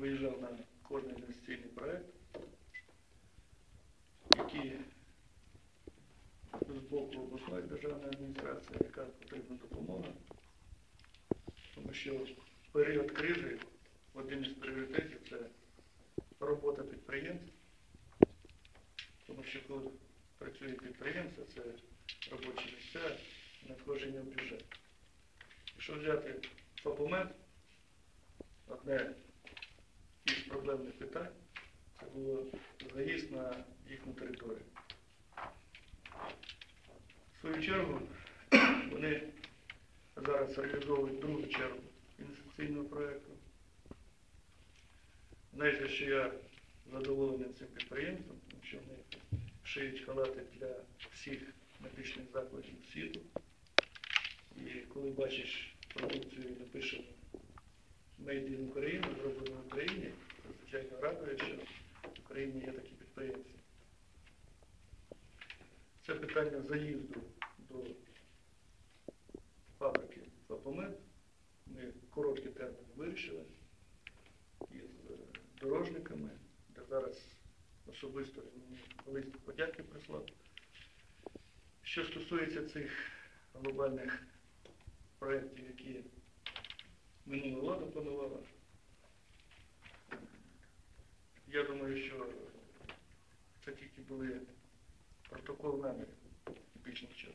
виїжджав на кожний інвестиційний проект, який з боку обласної державної адміністрації, яка потрібна допомога, тому що в період кризи один із пріоритетів це робота підприємств, тому що коли працює підприємство, це робочі місця, надходження в бюджет. Якщо взяти фапомет, одне проблемних питань це було заїзд на їхню територію. В свою чергу вони зараз реалізовують другу чергу інвестиційного проєкту. Знаєте, що я задоволений цим підприємством, тому що вони шиють халати для всіх медичних закладів світу. І коли бачиш продукцію, напишемо Made in Україна, зроблено в Україні, звичайно радує, що в Україні є такі підприємці. Це питання заїзду до фабрики Фапомет. Ми короткий термін вирішили із е, дорожниками, де зараз особисто мені лист подяки прислав. Що стосується цих глобальних проєктів, які минула влада планувала, я думаю, що це тільки були протокол намірів більш нічого.